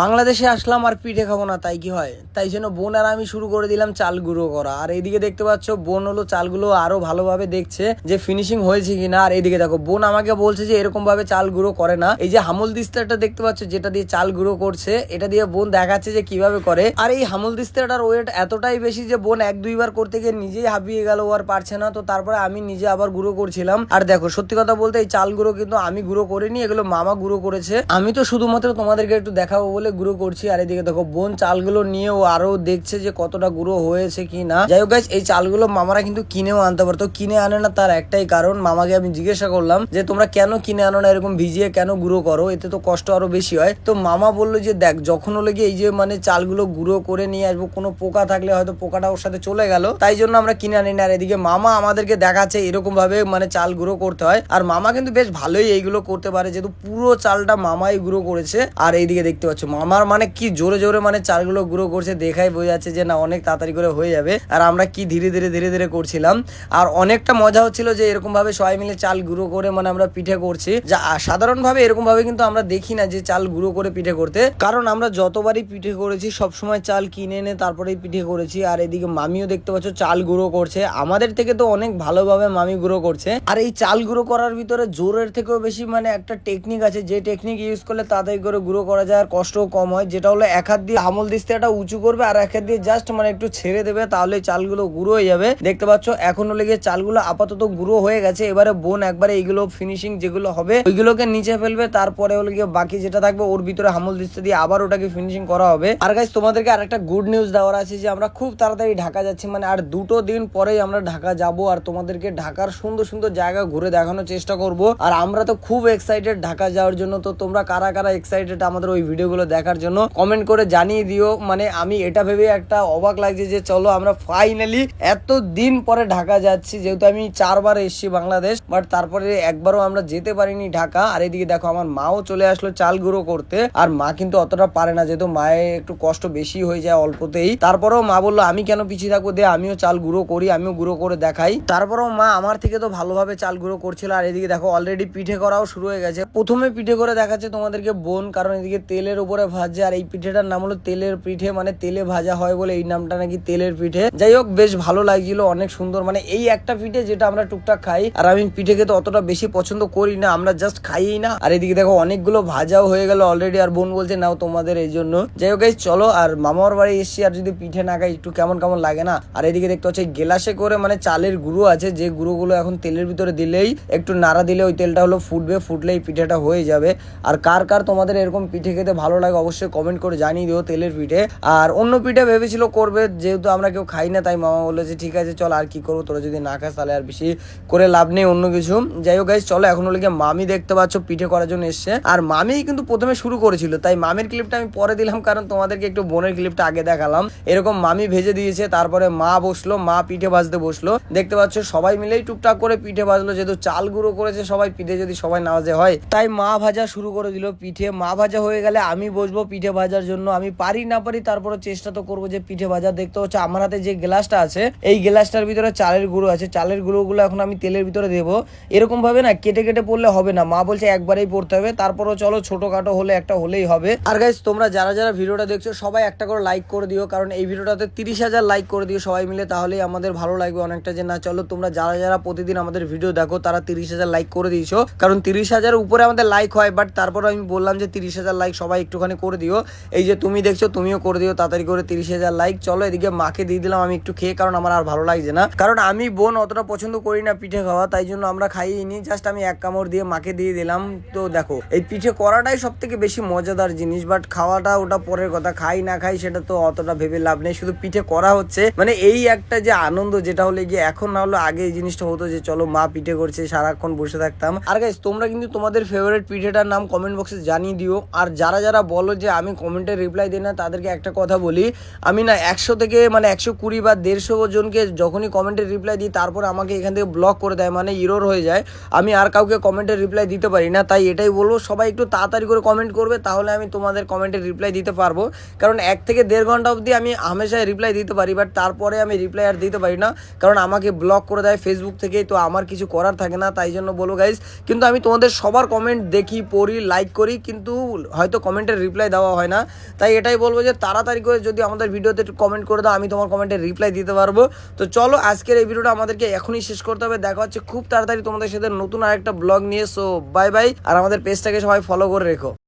বাংলাদেশে আসলাম আর পিঠে খাব না, তাই কি হয়? তাই জন্য বোন আর আমি শুরু করে দিলাম চাল গুঁড়ো করা। আর এইদিকে দেখতে পাচ্ছ, বোন হলো চালগুলো আরও ভালোভাবে দেখছে যে ফিনিশিং হয়েছে কিনা। আর এইদিকে দেখো, বোন আমাকে বলছে যে এরকম ভাবে চাল গুঁড়ো করে না। এই যে হামল দিস্তাটা দেখতে পাচ্ছ, যেটা দিয়ে চাল গুঁড়ো করছে, এটা দিয়ে বোন দেখাচ্ছে যে কীভাবে করে। আর এই হামল দিস্তাটার ওয়েট এতটাই বেশি যে বোন এক দুইবার করতে গিয়ে নিজেই হাবিয়ে গেল আর পারছে না। তো তারপরে আমি নিজে আবার গুঁড়ো করছিলাম। আর দেখো, সত্যি কথা বলতে এই চাল গুঁড়ো কিন্তু আমি গুঁড়ো করিনি, এগুলো মামা গুঁড়ো করেছে। আমি তো শুধুমাত্র তোমাদেরকে একটু দেখাবো বলে গুঁড়ো করছি, আর এদিকে দেখো বোন চালগুলো নিয়ে ও আরও দেখছে যে কতটা গুঁড়ো হয়েছে কি না যাই হোক এই চালগুলো মামারা কিন্তু কিনেও আনতে পারতো। কিনে আনে না তার একটাই কারণ, মামাকে আমি জিজ্ঞাসা করলাম যে, তোমরা কেন কিনে আনো না? এরকম ভিজিয়ে কেন গুঁড়ো করো? এতে তো কষ্ট আরও বেশি হয়। তো মামা বলল যে, দেখ, যখন হলো গিয়ে এই যে মানে চালগুলো গুঁড়ো করে নিয়ে আসব, কোনো পোকা থাকলে হয়তো পোকাটা ওর সাথে চলে গেল। তাই জন্য আমরা কিনে আনি না। আর এদিকে মামা আমাদেরকে দেখাচ্ছে এরকম ভাবে মানে চাল গুঁড়ো করতে হয়। আর মামা কিন্তু বেশ ভালোই এইগুলো করতে পারে, যেহেতু পুরো চালটা মামাই গুঁড়ো করেছে। আর এইদিকে দেখতে পাচ্ছ মামার মানে কি জোরে জোরে মানে চালগুলো গুঁড়ো করছে, দেখাই বোঝা যাচ্ছে যে না, অনেক তাড়াতাড়ি করে হয়ে যাবে। আর আমরা কি ধীরে ধীরে ধীরে ধীরে করছিলাম। আর অনেকটা মজা হচ্ছিল যে এরকম ভাবে সবাই মিলে চাল গুঁড়ো করে মানে আমরা পিঠে করছি। যা সাধারণ ভাবে এরকম ভাবে কিন্তু আমরা দেখি না যে চাল গুঁড়ো করে পিঠে করতে। কারণ আমরা যতবারই পিঠে করেছি, সবসময় চাল কিনে এনে তারপরেই পিঠে করেছি। আর এদিকে মামিও দেখতে পাচ্ছ চাল গুঁড়ো করছে। আমাদের থেকে তো অনেক ভালোভাবে মামি গুঁড়ো করছে। আর এই চাল গুঁড়ো করার ভিতরে জোরের থেকেও বেশি মানে একটা টেকনিক আছে। যে টেকনিক ইউজ করলে তাড়াতাড়ি করে গুঁড়ো করা যায়। আর কষ্টও কম হয়, যেটা হলো এক হাত দিয়ে আমল দিস্তাটা উঁচু করবে আর এক হাত দিয়ে জাস্ট মানে একটু ছেড়ে দেবে, তাহলে চালগুলো গুঁড়ো হয়ে যাবে। দেখতে পাচ্ছ, এখন হলে গিয়ে চালগুলো আপাতত গুঁড়ো হয়ে গেছে, এবারে বোন একবারে এইগুলো ফিনিশিং যেগুলো হবে, ওইগুলোকে নিচে ফেলবে, তারপরে হলে গিয়ে বাকি যেটা থাকবে, ওর ভিতরে হামল দিস্তা দিয়ে আবার ওটাকে ফিনিশিং করা হবে। আর গাইজ তোমাদেরকে আরেকটা গুড নিউজ দেওয়ার আছে যে, আমরা খুব তাড়াতাড়ি ঢাকা যাচ্ছি মানে আর দুটো দিন পরেই আমরা ঢাকা যাব, আর তোমাদেরকে ঢাকার সুন্দর সুন্দর জায়গা ঘুরে দেখানোর চেষ্টা করব। আর আমরা তো খুব এক্সাইটেড ঢাকা যাওয়ার জন্য, তো তোমরা কারা কারা এক্সাইটেড আমাদের ওই ভিডিওগুলো দেখার জন্য কমেন্ট করে জানিয়ে দিও। মানে আমি এটা ভেবে একটা অবাক লাগছে যে চলো আমরা ফাইনালি এত দিন পরে ঢাকা যাচ্ছি, যেহেতু আমি চারবার এসেছি বাংলাদেশ বাট তারপরে একবারও আমরা যেতে পারিনি ঢাকা। আর এদিকে দেখো আমার মাও চলে আসলো চাল গুঁড়ো করতে, আর মা কিন্তু অতটা পারে না, যেহেতু মায়ের একটু কষ্ট বেশি হয়ে যায় অল্পতেই। তারপরেও মা বলল, আমি কেন পিছিয়ে থাকব? দে, আমিও চাল গুঁড়ো করি, আমিও গুঁড়ো করে দেখাই। তারপরেও মা আমার থেকে তো ভালোভাবে চাল গুঁড়ো করছিল, আর এদিকে দেখো অলরেডি পিঠে করাও শুরু হয়ে গেছে। প্রথমে পিঠে করে দেখাচ্ছে তোমাদেরকে বোন, কারণ এদিকে তেলের উপরে ভাজছে আর এই পিঠেটার নাম হলো তেলের পিঠে মানে তেলে ভাজা হয় বলে এই নামটা নাকি তেলের পিঠে। যাই হোক, বেশ ভালো লাগছিল, অনেক সুন্দর মানে এই একটা পিঠে যেটা আমরা টুকটাক খাই, আর আমি পিঠে খেতে অতটা বেশি পছন্দ করি না, আমরা জাস্ট খাইই না। আর এদিকে দেখো, অনেকগুলো ভাজাও হয়ে গেল অলরেডি আর বোন বলছে, নাও তোমাদের এই জন্য। যাই হোক চলো, আর মামার বাড়ি এসছি, আর যদি পিঠে না খাই, একটু কেমন কেমন লাগে না? আর এদিকে দেখতে হচ্ছে গেলাসে করে মানে চালের গুঁড়ো আছে, যে গুঁড়োগুলো এখন তেলের ভিতরে দিলেই একটু নাড়া দিলে ওই তেলটা হলো ফুটবে, ফুটলেই পিঠেটা হয়ে যাবে। আর কার কার তোমাদের এরকম পিঠে খেতে ভালো লাগে অবশ্যই কমেন্ট করে জানিয়ে দিও তেলের পিঠে। আর অন্য পিঠে ভেবেছিল করবে, যেহেতু আমরা কেউ খাই না, তাই মামা বলল যে, ঠিক আছে, চল আর কি করব? তোরা যদি না খাস, তাহলে আর বেশি করে লাভ নেই, অন্য কিছু। যাই হোক গাইজ চলো, এখন হলো মামি দেখতে পাচ্ছ, পিঠে করার জন্য এসছে। আর মামি কিন্তু প্রথমে শুরু করেছিল, তাই মামির ক্লিপটা আমি পরে দিলাম, কারণ তোমাদেরকে একটু বোনের ক্লিপটা আগে দেখালাম। এরকম মামি ভেজে দিয়েছে, তারপরে মা বসল, মা পিঠে ভাজতে বসল। দেখতে পাচ্ছ, সবাই মিলেই টুকটাক করে পিঠে ভাজলো, যেহেতু চাল গুঁড়ো করেছে সবাই, পিঠে যদি সবাই না হয়, তাই মা ভাজা শুরু করে দিল পিঠে। মা ভাজা হয়ে গেলে আমি বসবো পিঠে ভাজার জন্য। আমি পারি না পারি তারপরে চেষ্টা তো করব যে পিঠে ভাজা। দেখতে হচ্ছে আমার হাতে যে গ্লাসটা আছে, এই গ্লাসটার ভিতরে চালের গুঁড়ো আছে। চালের গুঁড়োগুলো এখন আমি তেলের ভিতরে দেবো। এরকম ভাবে না কেটে কেটে পড়লে হবে না। মা বলছে একবারেই পড়তে হবে। তারপরও চলো ছোটখাটো হলে একটা হলেই হবে। আর গাইজ তোমরা যারা যারা ভিডিওটা দেখছ, সবাই একটা করে লাইক করে দিও। কারণ এই ভিডিওটাতে তিরিশ হাজার লাইক করে দিও সবাই মিলে। তাহলেই আমাদের ভালো লাগবে অনেকটা যে না, চলো তোমরা যারা যারা প্রতিদিন আমাদের ভিডিও দেখো, তারা তিরিশ হাজার লাইক করে দিয়েছ। কারণ তিরিশ হাজার উপরে আমাদের লাইক হয় বাট তারপর আমি বললাম যে তিরিশ হাজার লাইক সবাই একটুখানি করে দিও। এই যে তুমি দেখছ, তুমিও করে দিও, তাড়াতাড়ি করে তিরিশ হাজার লাইক চলো এদিকে মাকে দিয়ে দিলাম, আমি একটু খেয়ে, কারণ আমার আর ভালো লাগছে না। কারণ আমি বোন অতটা পছন্দ করি না পিঠে খাওয়া, তাই জন্য আমরা খাইয়ে নি জাস্ট আমি এক কামড় দিয়ে মাকে দিয়ে দিলাম। তো দেখো, এই পিঠে করাটাই সব থেকে বেশি মজাদার জিনিস বাট খাওয়াটা ওটা পরের কথা, খাই না খাই সেটা তো অতটা ভেবে লাভ নেই, শুধু পিঠে করা হচ্ছে। মানে এই একটা যে আনন্দ, যেটা হলে গিয়ে এখন না হলো আগে এই জিনিসটা হতো যে, চলো মা পিঠে করছে, সারাক্ষণ বসে থাকতাম। আর গাইস তোমরা কিন্তু তোমাদের ফেভারিট পিঠেটার নাম কমেন্ট বক্সে জানিয়ে দিও। আর যারা যারা বলো যে আমি কমেন্টে রিপ্লাই দিই না, তাদেরকে একটা কথা বলি। আমি না একশো থেকে মানে একশো কুড়ি বা দেড়শো জনকে যখনই কমেন্টে রিপ্লাই দিই, তারপর আমাকে এখান থেকে ব্লক করে দেয় মানে ইরোর হয়ে যায়। আমি আর কাউকে কমেন্টে রিপ্লাই দিতে পারি না, তাই এটাই বলব, সবাই একটু তাড়াতাড়ি করে কমেন্ট করবে, তাহলে আমি তোমাদের কমেন্টে রিপ্লাই দিতে পারব। কারণ এক থেকে দেড় ঘণ্টা অবধি আমি হামেশাই রিপ্লাই দিতে পারি বাট তারপরে আমি রিপ্লাই আর দিতে পারি না, কারণ আমাকে ব্লক করে দেয় ফেসবুক থেকে তো আমার কিছু করার থাকে না, তাই জন্য বলব গাইজ কিন্তু আমি তোমাদের সবার কমেন্ট দেখি, পড়ি লাইক করি, কিন্তু হয়তো কমেন্টের রিপ্লাই দেওয়া হয় না। তাই এটাই বলব যে তাড়াতাড়ি করে যদি আমাদের ভিডিওতে একটু কমেন্ট করে দাও, আমি তোমার কমেন্টে রিপ্লাই দিতে পারব। তো চলো, আজকের এই ভিডিওটা আমাদেরকে এখনই শেষ করতে হবে। দেখা হচ্ছে খুব তাড়াতাড়ি তোমাদের সাথে নতুন আরেকটা ব্লগ নিয়ে। সো বাই বাই আর আমাদের পেজটাকে সবাই ফলো করে রেখো।